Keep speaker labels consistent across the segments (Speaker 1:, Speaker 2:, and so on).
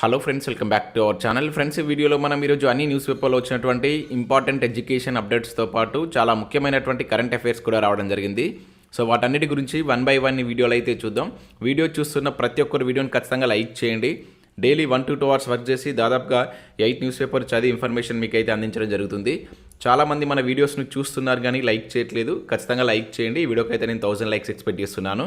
Speaker 1: Hello friends welcome back to our channel friends ఈ వీడియోలో మనం ఈరోజు అన్ని న్యూస్ పేపర్లో వచ్చినటువంటి ఇంపార్టెంట్ ఎడ్యుకేషన్ అప్డేట్స్తో పాటు చాలా ముఖ్యమైనటువంటి కరెంట్ అఫైర్స్ కూడా రావడం జరిగింది. సో వాటన్నిటి గురించి వన్ బై వన్ వీడియోలు అయితే చూద్దాం. వీడియో చూస్తున్న ప్రతి ఒక్కరు వీడియోని ఖచ్చితంగా లైక్ చేయండి. Daily one to two hours work చేసి దాదాపుగా ఎయిట్ న్యూస్ పేపర్ చదివి ఇన్ఫర్మేషన్ మీకు అయితే అందించడం జరుగుతుంది. చాలామంది మన వీడియోస్ను చూస్తున్నారు కానీ లైక్ చేయట్లేదు. ఖచ్చితంగా లైక్ చేయండి. ఈ వీడియోకి అయితే నేను థౌసండ్ లైక్స్ ఎక్స్పెక్ట్ చేస్తున్నాను.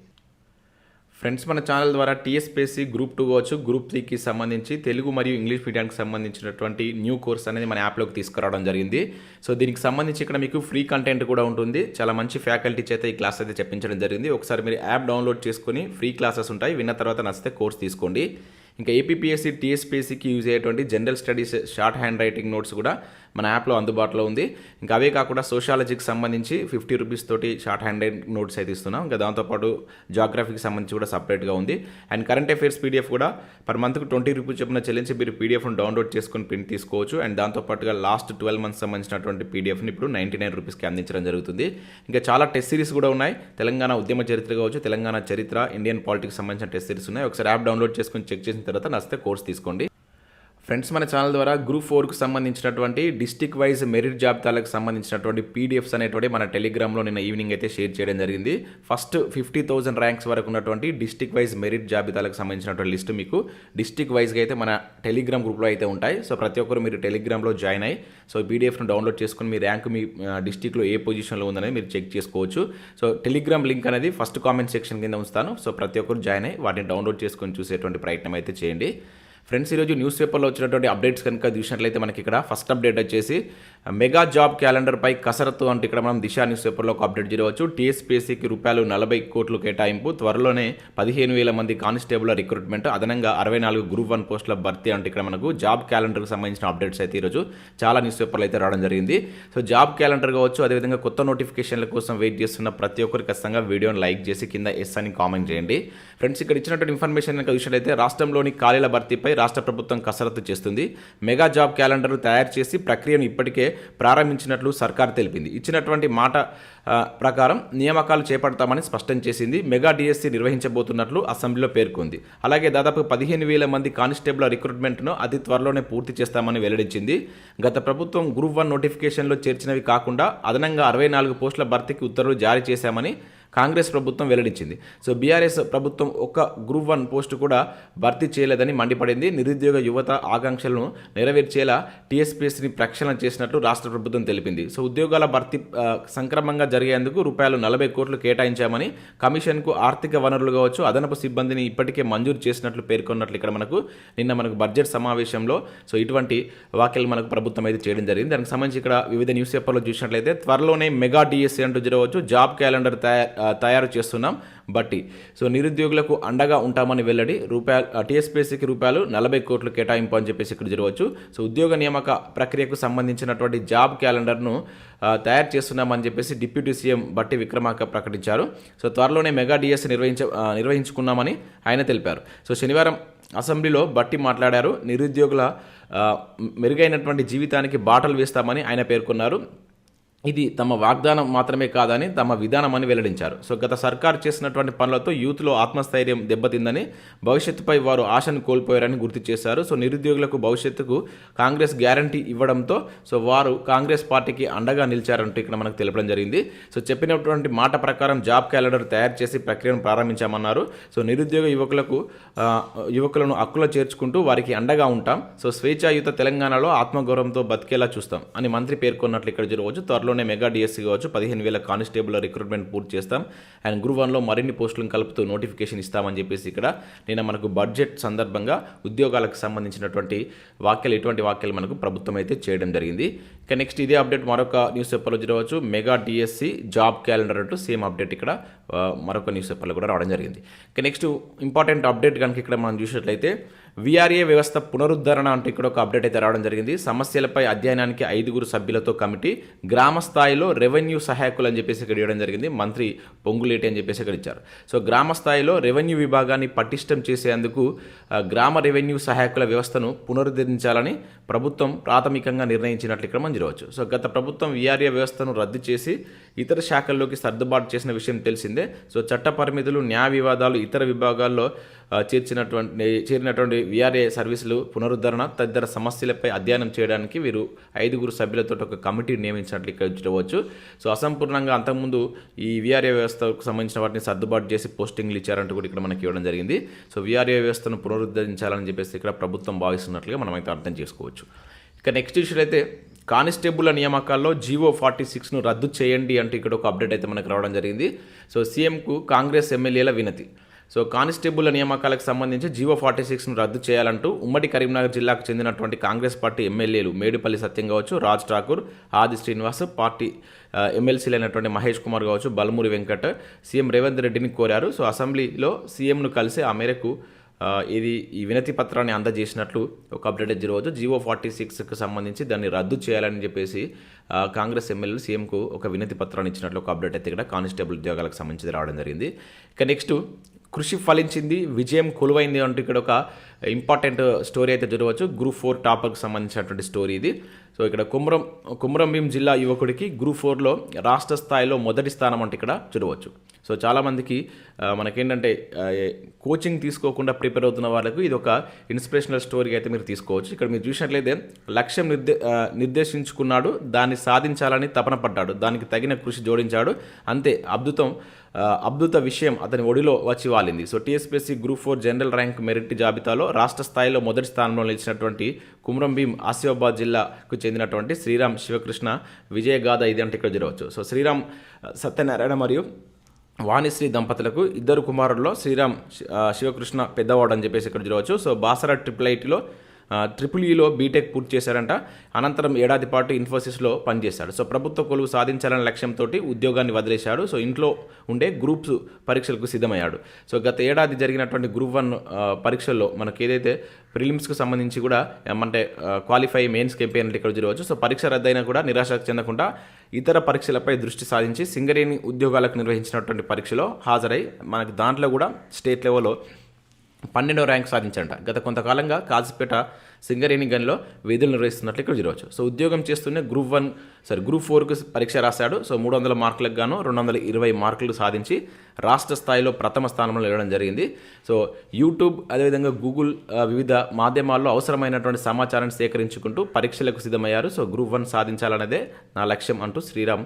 Speaker 1: ఫ్రెండ్స్ మన ఛానల్ ద్వారా టీఎస్పీఎస్సీ గ్రూప్ టూ కావచ్చు గ్రూప్ త్రీకి సంబంధించి తెలుగు మరియు ఇంగ్లీష్ మీడియానికి సంబంధించినటువంటి న్యూ కోర్స్ అనేది మన యాప్లోకి తీసుకురావడం జరిగింది. సో దీనికి సంబంధించి ఇక్కడ మీకు ఫ్రీ కంటెంట్ కూడా ఉంటుంది. చాలా మంచి ఫ్యాకల్టీ చేత ఈ క్లాస్ అయితే చెప్పించడం జరిగింది. ఒకసారి మీరు యాప్ డౌన్లోడ్ చేసుకుని ఫ్రీ క్లాసెస్ ఉంటాయి. విన్న తర్వాత నచ్చితే కోర్స్ తీసుకోండి. ఇంకా ఏపీఎస్సీ టీఎస్పీఎస్సీకి యూజ్ అయ్యేటువంటి general studies short handwriting notes కూడా మన యాప్లో అందుబాటులో ఉంది. ఇంకా అవే కాకుండా సోషాలజీకి సంబంధించి ఫిఫ్టీ రూపీస్ తోటి షార్ట్ హ్యాండ్ రైటింగ్ నోట్స్ అయితే ఇస్తున్నాం. ఇంకా దాంతోపాటు జాగ్రఫీకి సంబంధించి కూడా సపరేట్గా ఉంది. అండ్ కరెంట్ అఫైర్స్ పీడిఎఫ్ కూడా పర్ మంత్కి ట్వంటీ రూపీస్ చొప్పున చెల్లించి మీరు పీడిఎఫ్ను డౌన్లోడ్ చేసుకుని ప్రింట్ తీసుకోవచ్చు. అండ్ దాంతోపాటుగా లాస్ట్ ట్వెల్వ్ మంత్స్ సంబంధించినటువంటి పీడిఎఫ్ని ఇప్పుడు నైంటీ నైన్ రూపీస్కి అందించడం జరుగుతుంది. ఇంకా చాలా టెస్ట్ సిరీస్ కూడా ఉన్నాయి. తెలంగాణ ఉద్యమ చరిత్ర కావచ్చు తెలంగాణ చరిత్ర ఇండియన్ పాలిటిక్స్ సంబంధించిన టెస్ట్ సిరీస్ ఉన్నాయి. ఒకసారి యాప్ డౌన్లోడ్ చేసుకుని చెక్ చేసిన తర్వాత నచ్చితే కోర్స్ తీసుకోండి. ఫ్రెండ్స్ మన ఛానల్ ద్వారా గ్రూప్ ఫోర్కు సంబంధించినటువంటి డిస్టిక్ వైజ్ మెరిట్ జాబితాలకు సంబంధించినటువంటి పీడిఎఫ్స్ అనేటువంటి మన టెలిగ్రామ్లో నిన్న ఈవినింగ్ అయితే షేర్ చేయడం జరిగింది. ఫస్ట్ ఫిఫ్టీ థౌసండ్ ర్యాంక్స్ వరకు ఉన్నటువంటి డిస్టిక్ వైజ్ మెరిట్ జాబితాలకు సంబంధించినటువంటి లిస్ట్ మీకు డిస్టిక్ వైజ్గా అయితే మన టెలిగ్రామ్ గ్రూప్లో అయితే ఉంటాయి. సో ప్రతి ఒక్కరు మీరు టెలిగ్రామ్లో జాయిన్ అయ్యి సో పీడిఎఫ్ను డౌన్లోడ్ చేసుకుని మీ ర్యాంక్ మీ డిస్టిక్లో ఏ పొజిషన్లో ఉందనేది మీరు చెక్ చేసుకోవచ్చు. సో టెలిగ్రామ్ లింక్ అనేది ఫస్ట్ కామెంట్ సెక్షన్ కింద ఉంచుతాను. సో ప్రతి ఒక్కరు జాయిన్ అయ్యి వాటిని డౌన్లోడ్ చేసుకొని చూసేటువంటి ప్రయత్నం అయితే చేయండి. ఫ్రెండ్స్ ఈరోజు న్యూస్ పేపర్లో వచ్చినటువంటి అప్డేట్స్ కనుక చూసినట్లయితే మనకి ఇక్కడ ఫస్ట్ అప్డేట్ వచ్చేసి మెగా జాబ్ క్యాలెండర్పై కసరత్తు అంటే ఇక్కడ మనం దిశ న్యూస్ పేపర్లో ఒక అప్డేట్ చేయవచ్చు. టీఎస్పీఎస్సీకి రూపాయలు నలభై కోట్లు కేటాయింపు త్వరలోనే పదిహేను వేల మంది కానిస్టేబుల్ రిక్రూట్మెంట్ అదనంగా అరవై నాలుగు గ్రూప్ వన్ పోస్టుల భర్తీ అంటే ఇక్కడ మనకు జాబ్ క్యాలెండర్కి సంబంధించిన అప్డేట్స్ అయితే ఈరోజు చాలా న్యూస్ పేపర్లు అయితే రావడం జరిగింది. సో జాబ్ క్యాలెండర్ కావచ్చు అదేవిధంగా కొత్త నోటిఫికేషన్ల కోసం వెయిట్ చేస్తున్న ప్రతి ఒక్కరు ఖచ్చితంగా వీడియోని లైక్ చేసి కింద ఎస్ అని కామెంట్ చేయండి. ఫ్రెండ్స్ ఇక్కడ ఇచ్చినటువంటి ఇన్ఫర్మేషన్ కనుక చూసినట్లయితే రాష్ట్రంలోని ఖాళీల భర్తీపై రాష్ట్ర ప్రభుత్వం కసరత్తు చేస్తుంది. మెగా జాబ్ క్యాలెండర్ తయారు చేసి ప్రక్రియను ఇప్పటికే ప్రారంభించినట్లు సర్కార్ తెలిపింది. ఇచ్చినటువంటి మాట ప్రకారం నియామకాలు చేపడతామని స్పష్టం చేసింది. మెగా డిఎస్సి నిర్వహించబోతున్నట్లు అసెంబ్లీలో పేర్కొంది. అలాగే దాదాపు పదిహేను వేల మంది కానిస్టేబుల్ రిక్రూట్మెంట్ను అతి త్వరలోనే పూర్తి చేస్తామని వెల్లడించింది. గత ప్రభుత్వం గ్రూప్ వన్ నోటిఫికేషన్లో చేర్చినవి కాకుండా అదనంగా అరవై నాలుగు పోస్టుల భర్తీకి ఉత్తర్వులు జారీ చేశామని కాంగ్రెస్ ప్రభుత్వం వెల్లడించింది. సో బీఆర్ఎస్ ప్రభుత్వం ఒక్క గ్రూప్ వన్ పోస్టు కూడా భర్తీ చేయలేదని మండిపడింది. నిరుద్యోగ యువత ఆకాంక్షలను నెరవేర్చేలా టీఎస్పీఎస్సీని ప్రక్షాళన చేసినట్లు రాష్ట్ర ప్రభుత్వం తెలిపింది. సో ఉద్యోగాల భర్తీ సంక్రమంగా జరిగేందుకు రూపాయలు నలభై కోట్లు కేటాయించామని కమిషన్కు ఆర్థిక వనరులు కావచ్చు అదనపు సిబ్బందిని ఇప్పటికే మంజూరు చేసినట్లు పేర్కొన్నట్లు ఇక్కడ మనకు నిన్న మనకు బడ్జెట్ సమావేశంలో సో ఇటువంటి వ్యాఖ్యలు మనకు ప్రభుత్వం అయితే చేయడం జరిగింది. దానికి సంబంధించి ఇక్కడ వివిధ న్యూస్ పేపర్లో చూసినట్లయితే త్వరలోనే మెగా డిఎస్సీ అంటూ జరగవచ్చు జాబ్ క్యాలెండర్ తయారు తయారు చేస్తున్నాం. బట్టి సో నిరుద్యోగులకు అండగా ఉంటామని వెల్లడి రూపాయలు టీఎస్పీఎస్సీకి రూపాయలు నలభై కోట్లు కేటాయింపు అని చెప్పేసి ఇక్కడ జరగవచ్చు. సో ఉద్యోగ నియామక ప్రక్రియకు సంబంధించినటువంటి జాబ్ క్యాలెండర్ను తయారు చేస్తున్నామని చెప్పేసి డిప్యూటీ సీఎం బట్టి విక్రమార్క ప్రకటించారు. సో త్వరలోనే మెగా డిఎస్ నిర్వహించ నిర్వహించుకున్నామని ఆయన తెలిపారు. సో శనివారం అసెంబ్లీలో బట్టి మాట్లాడారు. నిరుద్యోగుల మెరుగైనటువంటి జీవితానికి బాటలు వేస్తామని ఆయన పేర్కొన్నారు. ఇది తమ వాగ్దానం మాత్రమే కాదని తమ విధానం అని వెల్లడించారు. సో గత సర్కార్ చేసినటువంటి పనులతో యూత్లో ఆత్మస్థైర్యం దెబ్బతిందని భవిష్యత్తుపై వారు ఆశను కోల్పోయారని గుర్తు చేశారు. సో నిరుద్యోగులకు భవిష్యత్తుకు కాంగ్రెస్ గ్యారంటీ ఇవ్వడంతో సో వారు కాంగ్రెస్ పార్టీకి అండగా నిలిచారంటూ ఇక్కడ మనకు తెలపడం జరిగింది. సో చెప్పినటువంటి మాట ప్రకారం జాబ్ క్యాలెండర్ తయారు చేసి ప్రక్రియను ప్రారంభించామన్నారు. సో నిరుద్యోగ యువకులకు యువకులను హక్కులో చేర్చుకుంటూ వారికి అండగా ఉంటాం. సో స్వేచ్ఛాయుత తెలంగాణలో ఆత్మగౌరవంతో బతికేలా చూస్తాం అని మంత్రి పేర్కొన్నట్లు ఇక్కడ జరగవచ్చు త్వరలోనే మెగా డిఎస్సీ కావచ్చు పదిహేను వేల కానిస్టేబుల్ రిక్రూట్మెంట్ పూర్తి చేస్తాం. అండ్ గ్రూప్ వన్లో మరిన్ని పోస్టులను కలుపుతూ నోటిఫికేషన్ ఇస్తామని చెప్పేసి ఇక్కడ నిన్న మనకు బడ్జెట్ సందర్భంగా ఉద్యోగాలకు సంబంధించినటువంటి వాక్యాలు ఇటువంటి వాక్యాలు మనకు ప్రభుత్వం అయితే చేయడం జరిగింది. ఇక నెక్స్ట్ ఇదే అప్డేట్ మరొక న్యూస్ పేపర్లో చూడవచ్చు. మెగా డిఎస్సి జాబ్ క్యాలెండర్ అంటూ సేమ్ అప్డేట్ ఇక్కడ మరొక న్యూస్ పేపర్లో కూడా రావడం జరిగింది. ఇక నెక్స్ట్ ఇంపార్టెంట్ అప్డేట్ కనుక ఇక్కడ మనం చూసినట్లయితే విఆర్ఏ వ్యవస్థ పునరుద్ధరణ అంటే ఇక్కడ ఒక అప్డేట్ అయితే రావడం జరిగింది. సమస్యలపై అధ్యయనానికి ఐదుగురు సభ్యులతో కమిటీ గ్రామ స్థాయిలో రెవెన్యూ సహాయకులు అని చెప్పేసి ఇక్కడ ఇవ్వడం జరిగింది. మంత్రి పొంగులేటి అని చెప్పేసి ఇక్కడ ఇచ్చారు. సో గ్రామ స్థాయిలో రెవెన్యూ విభాగాన్ని పటిష్టం చేసేందుకు గ్రామ రెవెన్యూ సహాయకుల వ్యవస్థను పునరుద్ధరించాలని ప్రభుత్వం ప్రాథమికంగా నిర్ణయించినట్లు ఇక్కడ మనం చూడవచ్చు సో గత ప్రభుత్వం విఆర్ఏ వ్యవస్థను రద్దు చేసి ఇతర శాఖల్లోకి సర్దుబాటు చేసిన విషయం తెలిసిందే. సో చట్ట పరిమితులు న్యాయ వివాదాలు ఇతర విభాగాల్లో చేర్చినటువంటి చేరినటువంటి విఆర్ఏ సర్వీసులు పునరుద్ధరణ తదితర సమస్యలపై అధ్యయనం చేయడానికి వీరు ఐదుగురు సభ్యులతో ఒక కమిటీ నియమించినట్లు ఇక్కడ చూడవచ్చు. సో అసంపూర్ణంగా అంతకుముందు ఈ విఆర్ఏ వ్యవస్థకు సంబంధించిన వాటిని సర్దుబాటు చేసి పోస్టింగ్లు ఇచ్చారంటూ కూడా ఇక్కడ మనకి ఇవ్వడం జరిగింది. సో విఆర్ఏ వ్యవస్థను పునరుద్ధరించాలని చెప్పేసి ఇక్కడ ప్రభుత్వం భావిస్తున్నట్లుగా మనం అయితే అర్థం చేసుకోవచ్చు. ఇక నెక్స్ట్ ఇష్యూ అయితే కానిస్టేబుల్ల నియామకాల్లో జీవో ఫార్టీ సిక్స్ను రద్దు చేయండి అంటూ ఇక్కడ ఒక అప్డేట్ అయితే మనకు రావడం జరిగింది. సో సీఎంకు కాంగ్రెస్ ఎమ్మెల్యేల వినతి. సో కానిస్టేబుల్ నియామకాలకు సంబంధించి జీవో ఫార్టీ సిక్స్ను రద్దు చేయాలంటూ ఉమ్మడి కరీంనగర్ జిల్లాకు చెందినటువంటి కాంగ్రెస్ పార్టీ ఎమ్మెల్యేలు మేడిపల్లి సత్యం కావచ్చు రాజ్ ఠాకూర్ ఆది శ్రీనివాస్ పార్టీ ఆ, ఎమ్మెల్సీలైనటువంటి మహేష్ కుమార్ కావచ్చు బలమూరి వెంకట్ సీఎం రేవంత్ రెడ్డిని కోరారు. సో అసెంబ్లీలో సీఎంను కలిసి ఆ మేరకు ఇది ఈ వినతి పత్రాన్ని అందజేసినట్లు ఒక అప్డేట్ జరగవచ్చు. జీవో ఫార్టీ సిక్స్కి సంబంధించి దాన్ని రద్దు చేయాలని చెప్పేసి కాంగ్రెస్ ఎమ్మెల్యేలు సీఎంకు ఒక వినతి పత్రాన్ని ఇచ్చినట్లు ఒక అప్డేట్ అయితే ఇక్కడ కానిస్టేబుల్ ఉద్యోగాలకు సంబంధించి రావడం జరిగింది. ఇక నెక్స్ట్ కృషి ఫలించింది విజయం కొలువైంది అంటూ ఇక్కడ ఒక ఇంపార్టెంట్ స్టోరీ అయితే చూడవచ్చు. గ్రూప్ ఫోర్ టాపర్కి సంబంధించినటువంటి స్టోరీ ఇది. సో ఇక్కడ కుమ్రం కుమ్రంభీం జిల్లా యువకుడికి గ్రూప్ ఫోర్లో రాష్ట్ర స్థాయిలో మొదటి స్థానం అంటే ఇక్కడ చూడవచ్చు. సో చాలామందికి మనకేంటంటే కోచింగ్ తీసుకోకుండా ప్రిపేర్ అవుతున్న వాళ్ళకు ఇది ఒక ఇన్స్పిరేషనల్ స్టోరీ అయితే మీరు తీసుకోవచ్చు. ఇక్కడ మీరు చూసినట్లయితే లక్ష్యం నిర్దే నిర్దేశించుకున్నాడు దాన్ని సాధించాలని తపన పడ్డాడు దానికి తగిన కృషి జోడించాడు. అంతే అద్భుతం అద్భుత విషయం అతని ఒడిలో వచ్చి వాలింది. So TSPSC group four general rank merit జాబితాలో రాష్ట్ర స్థాయిలో మొదటి స్థానంలో నిలిచినటువంటి కుమ్రం భీం ఆసిఫాబాద్ జిల్లాకు చెందినటువంటి శ్రీరామ్ శివకృష్ణ విజయగాథ ఇది అంటే ఇక్కడ జరగవచ్చు. సో శ్రీరామ్ సత్యనారాయణ మరియు వాణిశ్రీ దంపతులకు ఇద్దరు కుమారుల్లో శ్రీరామ్ శివకృష్ణ పెద్దవాడు అని చెప్పేసి ఇక్కడ చూడవచ్చు సో బాసర ట్రిపుల్ ఐటీలో ట్రిపుల్ ఈలో బీటెక్ పూర్తి చేశారంట. అనంతరం ఏడాది పాటు ఇన్ఫోసిస్లో పనిచేశాడు. సో ప్రభుత్వ కొలువు సాధించాలనే లక్ష్యంతో ఉద్యోగాన్ని వదిలేశాడు. సో ఇంట్లో ఉండే గ్రూప్స్ పరీక్షలకు సిద్ధమయ్యాడు. సో గత ఏడాది జరిగినటువంటి గ్రూప్ వన్ పరీక్షల్లో మనకి ఏదైతే ప్రిలిమ్స్కి సంబంధించి కూడా ఏమంటే క్వాలిఫై మెయిన్స్ కెంపెయిన్ ఇక్కడ చూడవచ్చు. సో పరీక్ష రద్దయినా కూడా నిరాశ చెందకుండా ఇతర పరీక్షలపై దృష్టి సాధించి సింగరేణి ఉద్యోగాలకు నిర్వహించినటువంటి పరీక్షలో హాజరై మనకి దాంట్లో కూడా స్టేట్ లెవెల్లో పన్నెండో ర్యాంక్ సాధించంట గత కొంతకాలంగా కాజిపేట సింగరేణి గన్లో విధులు నిర్వహిస్తున్నట్లు ఇక్కడ చూడవచ్చు. సో ఉద్యోగం చేస్తూనే గ్రూప్ వన్ సారీ గ్రూప్ ఫోర్కు పరీక్ష రాశాడు. సో మూడు వందల మార్కులకు గాను రెండు వందల ఇరవై మార్కులు సాధించి రాష్ట్ర స్థాయిలో ప్రథమ స్థానంలో నిలవడం జరిగింది. సో యూట్యూబ్ అదేవిధంగా గూగుల్ వివిధ మాధ్యమాల్లో అవసరమైనటువంటి సమాచారాన్ని సేకరించుకుంటూ పరీక్షలకు సిద్ధమయ్యారు. సో గ్రూప్ వన్ సాధించాలనేదే నా లక్ష్యం అంటూ శ్రీరామ్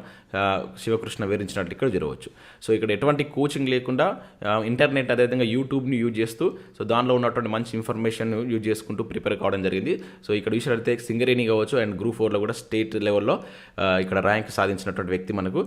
Speaker 1: శివకృష్ణ వివరించినట్లు ఇక్కడ జరగవచ్చు. సో ఇక్కడ ఎటువంటి కోచింగ్ లేకుండా ఇంటర్నెట్ అదేవిధంగా యూట్యూబ్ని యూజ్ చేస్తూ సో దానిలో ఉన్నటువంటి మంచి ఇన్ఫర్మేషన్ యూజ్ చేసుకుంటూ ప్రిపేర్ కావడం జరిగింది. సో ఇక్కడ చూసినట్లయితే సింగరేణి కావచ్చు అండ్ గ్రూప్ ఫోర్లో కూడా స్టేట్ లెవెల్లో ఇక్కడ ర్యాంక్ సాధించినటువంటి వ్యక్తి మనకు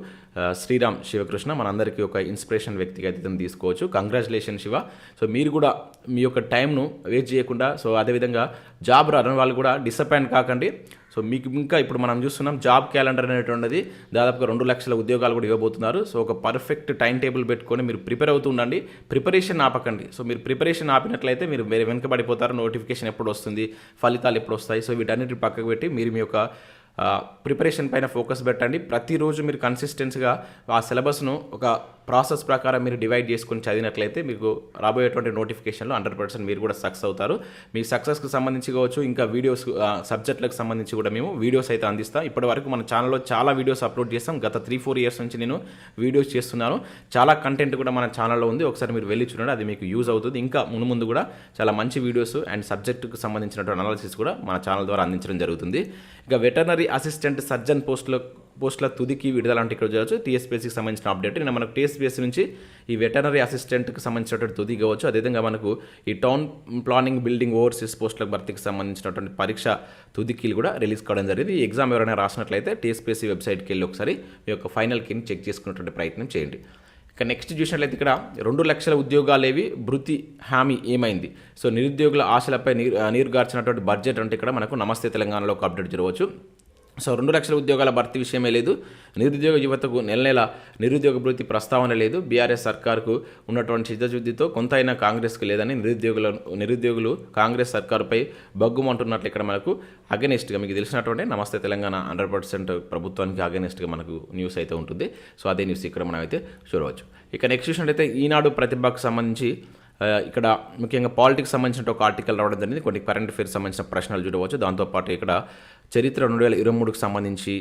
Speaker 1: శ్రీరామ్ శివకృష్ణ. మనందరికీ ఒక ఇన్స్పిరేషన్ వ్యక్తిగా అయితే ఇతను తీసుకోవచ్చు. కంగ్రాచులేషన్ శివ. సో మీరు కూడా మీ యొక్క టైంను వేస్ట్ చేయకుండా సో అదేవిధంగా జాబ్ రాని వాళ్ళు కూడా డిసప్పాయింట్ కాకండి. సో మీకు ఇంకా ఇప్పుడు మనం చూస్తున్నాం జాబ్ క్యాలెండర్ అనేటువంటిది దాదాపుగా రెండు లక్షల ఉద్యోగాలు కూడా ఇవ్వబోతున్నారు. సో ఒక పర్ఫెక్ట్ టైం టేబుల్ పెట్టుకొని మీరు ప్రిపేర్ అవుతూ ఉండండి. ప్రిపరేషన్ ఆపకండి. సో మీరు ప్రిపరేషన్ ఆపినట్లయితే మీరు వెనుకబడిపోతారు. నోటిఫికేషన్ ఎప్పుడు వస్తుంది? ఫలితాలు ఎప్పుడు వస్తాయి? సో వీటన్నిటి పక్కకు పెట్టి మీరు మీ యొక్క ప్రిపరేషన్ పైన ఫోకస్ పెట్టండి. ప్రతిరోజు మీరు కన్సిస్టెన్స్గా ఆ సిలబస్ను ఒక ప్రాసెస్ ప్రకారం మీరు డివైడ్ చేసుకుని చదివినట్లయితే మీకు రాబోయేటువంటి నోటిఫికేషన్లో హండ్రెడ్ పర్సెంట్ మీరు కూడా సక్సెస్ అవుతారు. మీ సక్సెస్కి సంబంధించి కావచ్చు ఇంకా వీడియోస్ సబ్జెక్టులకు సంబంధించి కూడా మేము వీడియోస్ అయితే అందిస్తాం. ఇప్పటి వరకు మన ఛానల్లో చాలా వీడియోస్ అప్లోడ్ చేస్తాం. గత త్రీ ఫోర్ ఇయర్స్ నుంచి నేను వీడియోస్ చేస్తున్నాను. చాలా కంటెంట్ కూడా మన ఛానల్లో ఉంది. ఒకసారి మీరు వెళ్ళి చూడండి అది మీకు యూజ్ అవుతుంది. ఇంకా ముందు ముందు కూడా చాలా మంచి వీడియోస్ అండ్ సబ్జెక్టుకు సంబంధించినటువంటి అనాలిసిస్ కూడా మన ఛానల్ ద్వారా అందించడం జరుగుతుంది. ఇక వెటర్నరీ అసిస్టెంట్ సర్జన్ పోస్టులో పోస్టుల తుదికి విడుదల అంటే ఇక్కడ చూడవచ్చు టీఎస్పీఎస్సీకి సంబంధించిన అప్డేట్ నిన్న మనకు టీఎస్పీఎస్సీ నుంచి ఈ వెటనరీ అసిస్టెంట్కి సంబంధించినటువంటి తుది కావచ్చు. అదేవిధంగా మనకు ఈ టౌన్ ప్లానింగ్ బిల్డింగ్ ఓవర్సీస్ పోస్టులకు భర్తీకి సంబంధించినటువంటి పరీక్ష తుదికీలు కూడా రిలీజ్ కావడం జరిగింది. ఈ ఎగ్జామ్ ఎవరైనా రాసినట్లయితే టీఎస్పీఎస్సీ వెబ్సైట్కి వెళ్ళి ఒకసారి మీ యొక్క ఫైనల్ కిని చెక్ చేసుకున్నటువంటి ప్రయత్నం చేయండి. ఇక నెక్స్ట్ చూసినట్లయితే ఇక్కడ రెండు లక్షల ఉద్యోగాలేవి భృతి హామీ ఏమైంది? సో నిరుద్యోగుల ఆశలపై నీరు నీరుగార్చినటువంటి బడ్జెట్ అంటే ఇక్కడ మనకు నమస్తే తెలంగాణలో ఒక అప్డేట్ చూడవచ్చు సో రెండు లక్షల ఉద్యోగాల భర్తీ విషయమే లేదు. నిరుద్యోగ యువతకు నెల నెల నిరుద్యోగ భృతి ప్రస్తావన లేదు. బీఆర్ఎస్ సర్కార్కు ఉన్నటువంటి చిత్తశుద్ధితో కొంత అయినా కాంగ్రెస్కి లేదని నిరుద్యోగుల నిరుద్యోగులు కాంగ్రెస్ సర్కారుపై బగ్గుమంటున్నట్లు ఇక్కడ మనకు అగెనిస్ట్గా మీకు తెలిసినటువంటి నమస్తే తెలంగాణ హండ్రెడ్ పర్సెంట్ ప్రభుత్వానికి అగెనిస్ట్గా మనకు న్యూస్ అయితే ఉంటుంది. సో అదే న్యూస్ ఇక్కడ మనం అయితే చూడవచ్చు. ఇక నెక్స్ట్ చూసినట్టయితే ఈనాడు ప్రతిభకు సంబంధించి ఇక్కడ ముఖ్యంగా పాలిటిక్స్ సంబంధించిన ఒక ఆర్టికల్ రావడం జరిగింది. కొన్ని కరెంట్ అఫేర్స్ సంబంధించిన ప్రశ్నలు చూడవచ్చు. దాంతోపాటు ఇక్కడ చరిత్ర రెండు వేల ఇరవై మూడుకు సంబంధించి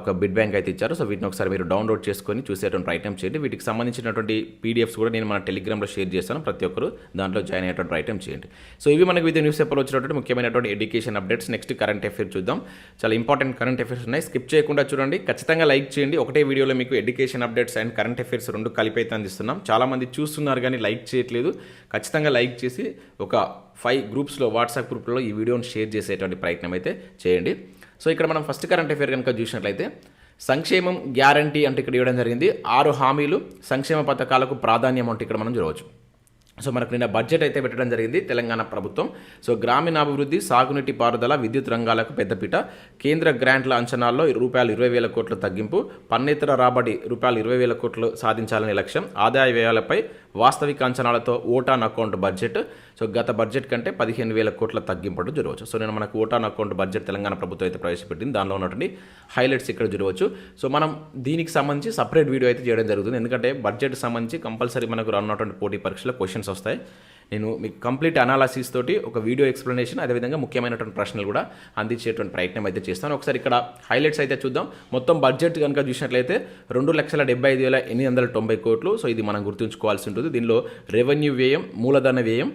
Speaker 1: ఒక బిడ్ బ్యాంక్ అయితే ఇచ్చారు. సో వీటిని ఒకసారి మీరు డౌన్లోడ్ చేసుకొని చూసేటువంటి ప్రయత్నం చేయండి. వీటికి సంబంధించినటువంటి పీడిఎఫ్స్ కూడా నేను మన టెలిగ్రామ్లో షేర్ చేస్తాను. ప్రతి ఒక్కరు దాంట్లో జాయిన్ అయ్యేటువంటి ప్రయత్నం చేయండి. సో ఇవి మనకి వివిధ న్యూస్ పేపర్లో వచ్చినటువంటి ముఖ్యమైనటువంటి education updates. Next current affair చూద్దాం. చాలా ఇంపార్టెంట్ కరెంట్ అఫేర్స్ ఉన్నాయి. స్కిప్ చేయకుండా చూడండి. ఖచ్చితంగా లైక్ చేయండి. ఒకటే వీడియోలో మీకు education updates and current affairs రెండు కలిపి అయితే అందిస్తున్నాం చాలామంది చూస్తున్నారు కానీ లైక్ చేయట్లేదు. ఖచ్చితంగా లైక్ చేసి ఒక ఫైవ్ గ్రూప్స్లో వాట్సాప్ గ్రూప్లో ఈ వీడియోని షేర్ చేసేటువంటి ప్రయత్నం అయితే చేయండి. సో ఇక్కడ మనం ఫస్ట్ కరెంట్ అఫేర్ కనుక చూసినట్లయితే సంక్షేమం గ్యారంటీ అంటే ఇక్కడ ఇవ్వడం జరిగింది. ఆరు హామీలు సంక్షేమ పథకాలకు ప్రాధాన్యం అంటే ఇక్కడ మనం చూడవచ్చు. సో మనకు నిన్న బడ్జెట్ అయితే పెట్టడం జరిగింది తెలంగాణ ప్రభుత్వం. సో గ్రామీణాభివృద్ధి సాగునీటి పారుదల విద్యుత్ రంగాలకు పెద్దపీట కేంద్ర గ్రాంట్ల అంచనాల్లో రూపాయలు ఇరవై వేల కోట్ల తగ్గింపు పన్నేతర రాబడి రూపాయలు ఇరవై వేల కోట్లు సాధించాలనే లక్ష్యం ఆదాయ వ్యయాలపై వాస్తవిక అంచనాలతో vote on account budget so గత బడ్జెట్ కంటే పదిహేను వేల కోట్ల తగ్గింపడం జరగవచ్చు. సో నేను మనకు ఓటాన్ అకౌంట్ బడ్జెట్ తెలంగాణ ప్రభుత్వం అయితే ప్రవేశపెట్టింది. దానిలో ఉన్నటువంటి హైలైట్స్ ఇక్కడ జరగవచ్చు. సో మనం దీనికి సంబంధించి సపరేట్ వీడియో అయితే చేయడం జరుగుతుంది. ఎందుకంటే బడ్జెట్ సంబంధించి కంపల్సరీ మనకు రానున్నటువంటి పోటీ పరీక్షలో క్వశ్చన్స్ వస్తాయి. నేను మీకు కంప్లీట్ అనాలసిస్ తోటి ఒక వీడియో ఎక్స్ప్లెనేషన్ అదేవిధంగా ముఖ్యమైనటువంటి ప్రశ్నలు కూడా అందించేటువంటి ప్రయత్నం అయితే చేస్తాను. ఒకసారి ఇక్కడ హైలైట్స్ అయితే చూద్దాం. మొత్తం బడ్జెట్ కనుక చూసినట్లయితే రెండు లక్షల డెబ్బై ఐదు వేల ఎనిమిది వందల తొంభై కోట్లు. సో ఇది మనం గుర్తుంచుకోవాల్సి ఉంటుంది. దీనిలో రెవెన్యూ వ్యయం మూలధన వ్యయం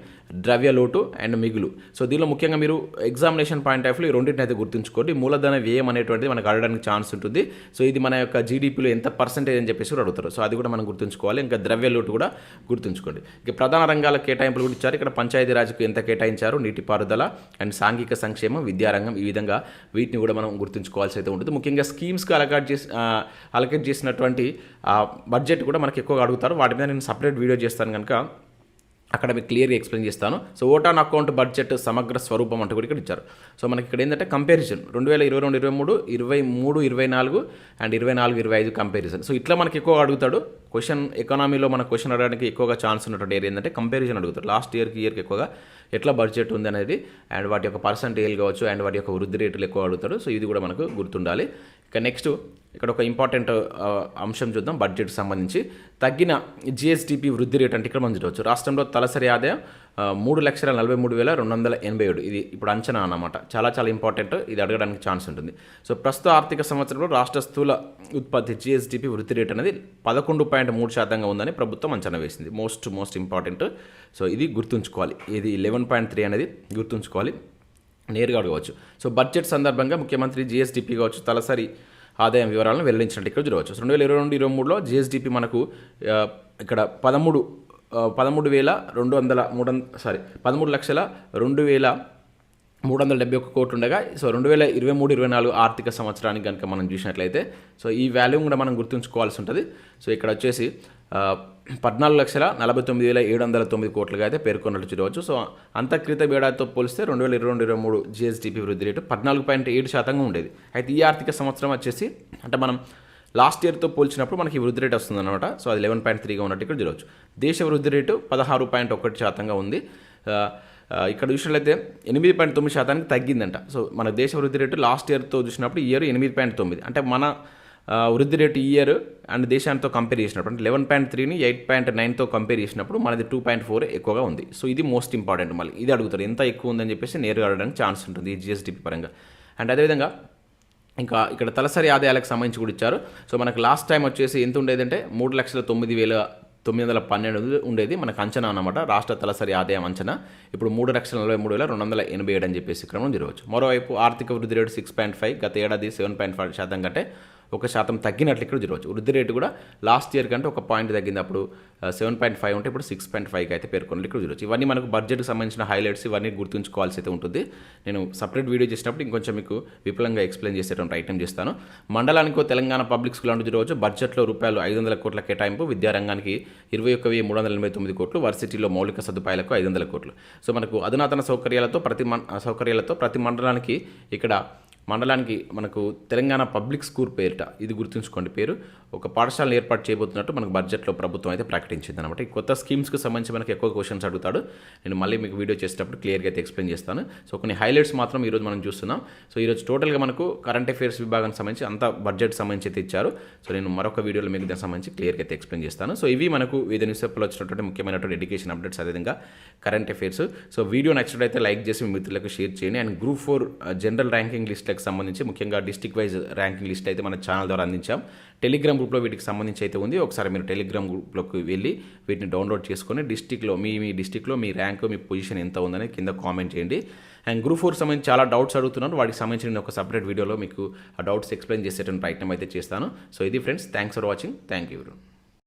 Speaker 1: ద్రవ్య లోటు అండ్ మిగులు. సో దీనిలో ముఖ్యంగా మీరు ఎగ్జామినేషన్ పాయింట్ ఆఫ్ ఈ రెండింటిని అయితే గుర్తుంచుకోండి. మూలధన వ్యయం అనేటువంటిది మనకు అడగడానికి ఛాన్స్ ఉంటుంది. సో ఇది మన యొక్క జీడిపిలో ఎంత పర్సెంటేజ్ అని చెప్పేసి కూడా అడుగుతారు. సో అది కూడా మనం గుర్తుంచుకోవాలి. ఇంకా ద్రవ్య లోటు కూడా గుర్తుంచుకోండి. ఇక ప్రధాన రంగాల కేటాయింపులు కూడా ఇచ్చారు. ఇక్కడ పంచాయతీరాజ్కు ఎంత కేటాయించారు? నీటిపారుదల అండ్ సాంఘిక సంక్షేమం విద్యారంగం ఈ విధంగా వీటిని కూడా మనం గుర్తుంచుకోవాల్సి అయితే ఉంటుంది. ముఖ్యంగా స్కీమ్స్కి అలకాట్ చేసి అలకేట్ చేసినటువంటి బడ్జెట్ కూడా మనకి ఎక్కువగా అడుగుతారు. వాటి మీద నేను సపరేట్ వీడియో చేస్తాను కనుక అక్కడ మీకు క్లియర్గా ఎక్స్ప్లెయిన్ చేస్తాను. సో ఓటాన్ అకౌంట్ బడ్జెట్ సమగ్ర స్వరూపం అంటూ కూడా ఇక్కడ ఇచ్చారు. సో మనకి ఇక్కడ ఏంటంటే కంపారిజన్ రెండు వేల ఇరవై రెండు ఇరవై మూడు ఇరవై మూడు ఇరవై నాలుగు అండ్ ఇరవై నాలుగు ఇరవై ఐదు కంపారిజన్ సో ఇట్లా మనకి ఎక్కువ అడుగుతాడు. క్వశ్చన్ ఎకానమీలో మన క్వశ్చన్ అడగడానికి ఎక్కువగా ఛాన్స్ ఉన్నటువంటి ఏరియా ఏంటంటే కంపారిజన్ అడుగుతాడు. లాస్ట్ ఇయర్కి ఇయర్కి ఎక్కువగా ఎట్లా బడ్జెట్ ఉంది అనేది అండ్ వాటి యొక్క పర్సంటేజ్ కావచ్చు అండ్ వాటి యొక్క వృద్ధి రేట్లు ఎక్కువ అడుగుతాడు. సో ఇది కూడా మనకు గుర్తుండాలి. ఇక నెక్స్ట్ ఇక్కడ ఒక ఇంపార్టెంట్ అంశం చూద్దాం. బడ్జెట్ సంబంధించి. తగ్గిన జిఎస్డిపి వృద్ధి రేట్ అంటే ఇక్కడ మనం చూడవచ్చు. రాష్ట్రంలో తలసరి ఆదాయం మూడు లక్షల నలభై మూడు వేల రెండు వందల ఎనభై ఏడు. ఇది ఇప్పుడు అంచనా అన్నమాట. చాలా చాలా ఇంపార్టెంట్ ఇది అడగడానికి ఛాన్స్ ఉంటుంది. సో ప్రస్తుత ఆర్థిక సంవత్సరంలో రాష్ట్ర స్థూల ఉత్పత్తి జిఎస్డిపి వృద్ధి రేట్ అనేది పదకొండు పాయింట్ మూడు శాతంగా ఉందని ప్రభుత్వం అంచనా వేసింది. మోస్ట్ మోస్ట్ ఇంపార్టెంట్ సో ఇది గుర్తుంచుకోవాలి. ఇది లెవెన్ పాయింట్ త్రీ అనేది గుర్తుంచుకోవాలి. నేరుగా అడగవచ్చు. సో బడ్జెట్ సందర్భంగా ముఖ్యమంత్రి జిఎస్డిపి కావచ్చు తలసరి ఆదాయం వివరాలను వెల్లడించినట్టు ఇక్కడ చూడవచ్చు. రెండు వేల ఇరవై రెండు ఇరవై మూడులో జిఎస్డిపి మనకు ఇక్కడ పదమూడు పదమూడు వేల రెండు వందల మూడు వంద సారీ పదమూడు లక్షల రెండు వేల మూడు వందల డెబ్బై ఒక్క కోట్లు ఉండగా సో రెండు వేల ఇరవై మూడు ఇరవై నాలుగు ఆర్థిక సంవత్సరానికి కనుక మనం చూసినట్లయితే సో ఈ వాల్యూ కూడా మనం గుర్తుంచుకోవాల్సి ఉంటుంది. సో ఇక్కడ వచ్చేసి పద్నాలుగు లక్షల నలభై తొమ్మిది వేల ఏడు వందల తొమ్మిది కోట్లుగా అయితే పేర్కొన్నట్టు చూడవచ్చు. సో అంతక్రిత ఏడాదితో పోలిస్తే రెండు వేల ఇరవై రెండు ఇరవై మూడు జిఎస్డిపి వృద్ధి రేటు పద్నాలుగు పాయింట్ ఏడు శాతంగా ఉండేది. అయితే ఈ ఆర్థిక సంవత్సరం వచ్చేసి అంటే మనం లాస్ట్ ఇయర్తో పోల్చినప్పుడు మనకి వృద్ధి రేట్ వస్తుంది అనమాట సో అది లెవెన్ పాయింట్ త్రీగా ఉన్నట్టు ఇక్కడ చూడవచ్చు. దేశ వృద్ధి రేటు పదహారు పాయింట్ ఒకటి శాతంగా ఉంది. ఇక్కడ చూసినట్లయితే ఎనిమిది పాయింట్ తొమ్మిది శాతానికి తగ్గిందంట. సో మన దేశ వృద్ధి రేటు లాస్ట్ ఇయర్తో చూసినప్పుడు ఇయర్ ఎనిమిది పాయింట్ తొమ్మిది. అంటే మన వృద్ధి రేటు ఈ ఇయర్ అండ్ దేశాంతో కంపేర్ చేసినప్పుడు అంటే లెవెన్ పాయింట్ త్రీని ఎయిట్ పాయింట్ నైన్తో కంపేర్ చేసినప్పుడు మనది టూ పాయింట్ ఫోర్ ఎక్కువగా ఉంది. సో ఇది మోస్ట్ ఇంపార్టెంట్ మళ్ళీ. ఇది అడుగుతారు ఎంత ఎక్కువ ఉందని చెప్పేసి నేరుగా అడగడానికి ఛాన్స్ ఉంటుంది జిఎస్డిపి పరంగా. అండ్ అదేవిధంగా ఇంకా ఇక్కడ తలసరి ఆదాయాలకు సంబంధించి కూడా ఇచ్చారు. సో మనకు లాస్ట్ టైం వచ్చేసి ఎంత ఉండేదంటే మూడు లక్షల తొమ్మిది వేల తొమ్మిది వందల పన్నెండు ఉండేది మనకు అంచనా అన్నమాట రాష్ట్ర తలసరి ఆదాయం అంచనా. ఇప్పుడు మూడు లక్షల నలభై మూడు వేల రెండు వందల ఎనభై ఏడు అని చెప్పేసి క్రమం జరగవచ్చు. మరోవైపు ఆర్థిక వృద్ధి రేటు సిక్స్ పాయింట్ ఫైవ్ గత ఏడాది సెవెన్ పాయింట్ ఫైవ్ శాతం కంటే ఒక శాతం తగ్గినట్లు ఇక్కడ జరగవచ్చు. వృద్ధి రేటు కూడా లాస్ట్ ఇయర్ కంటే ఒక పాయింట్ తగ్గింది అప్పుడు సెవెన్ పాయింట్ ఫైవ్ ఉంటే ఇప్పుడు సిక్స్ పాయింట్ ఫైవ్కి అయితే పేర్కొన్నట్లు ఇక్కడ చూడవచ్చు ఇవన్నీ మనకు బడ్జెట్కి సంబంధించిన హైలైట్స్ ఇవన్నీ గుర్తుంచుకోవాల్సి అయితే ఉంటుంది. నేను సపరేట్ వీడియో చేసినప్పుడు ఇంకొంచెం మీకు విపులంగా ఎక్స్ప్లెయిన్ చేసేటువంటి ప్రయత్నం చేస్తాను. మండలానికి తెలంగాణ పబ్లిక్ స్కూల్ అంటూ చూడవచ్చు బడ్జెట్లో రూపాయలు ఐదు వందల కోట్ల కేటాయింపు విద్యారంగానికి ఇరవై ఒక్క వెయ్యి మూడు వందల ఎనభై తొమ్మిది కోట్లు వర్సిటీలో మౌలిక సదుపాయాలకు ఐదు వందల కోట్లు. సో మనకు అధునాతన సౌకర్యాలతో ప్రతి మం సౌకర్యాలతో ప్రతి మండలానికి ఇక్కడ మండలానికి మనకు తెలంగాణ పబ్లిక్ స్కూల్ పేరిట ఇది గుర్తుంచుకోండి పేరు. ఒక పాఠశాలను ఏర్పాటు చేయబోతున్నట్టు మనకు బడ్జెట్లో ప్రభుత్వం అయితే ప్రకటించింది అనమాట ఈ కొత్త స్కీమ్స్కి సంబంధించి మనకి ఎక్కువ క్వశ్చన్స్ అడుగుతాడు. నేను మళ్ళీ మీకు వీడియో చేసేటప్పుడు క్లియర్గా అయితే ఎక్స్ప్లెయిన్ చేస్తాను. సో కొన్ని హైలైట్స్ మాత్రం ఈరోజు మనం చూస్తున్నాం. సో ఈరోజు టోటల్గా మనకు కరెంట్ అఫేర్స్ విభాగానికి సంబంధించి అంత బడ్జెట్ సంబంధించి అయితే ఇచ్చారు. సో నేను మరొక వీడియోలో మీకు దానికి సంబంధించి క్లియర్గా అయితే ఎక్స్ప్లెయిన్ చేస్తాను. సో ఇవి మనకు వివిధ న్యూస్ పేపర్లో వచ్చినటువంటి ముఖ్యమైనటువంటి ఎడ్యుకేషన్ అప్డేట్స్ అదేవిధంగా కరెంట్ అఫేర్స్ సో వీడియో నచ్చినట్లయితే లైక్ చేసి మీ మిత్రులకు షేర్ చేయండి. And group four general ranking వీటికి సంబంధించి ముఖ్యంగా డిస్టిక్ వైజ్ ర్యాంకింగ్ లిస్ట్ అయితే మన ఛానల్ ద్వారా అందించాం. టెలిగ్రామ్ గ్రూప్లో వీటికి సంబంధించి అయితే ఉంది. ఒకసారి మీరు టెలిగ్రామ్ గ్రూప్లోకి వెళ్ళి వీటిని డౌన్లోడ్ చేసుకొని డిస్టిక్లో మీ మీ డిస్టిక్లో మీ ర్యాంక్ మీ పొజిషన్ ఎంత ఉందని కింద కామెంట్ చేయండి. అండ్ గ్రూప్ ఫోర్ సంబంధించి చాలా డౌట్స్ అడుగుతున్నారు. వాటికి సంబంధించి నేను ఒక సపరేట్ వీడియోలో మీకు ఆ డౌట్స్ ఎక్స్ప్లెయిన్ చేసేటువంటి ప్రయత్నం అయితే చేస్తాను. సో ఇది friends thanks for watching. Thank you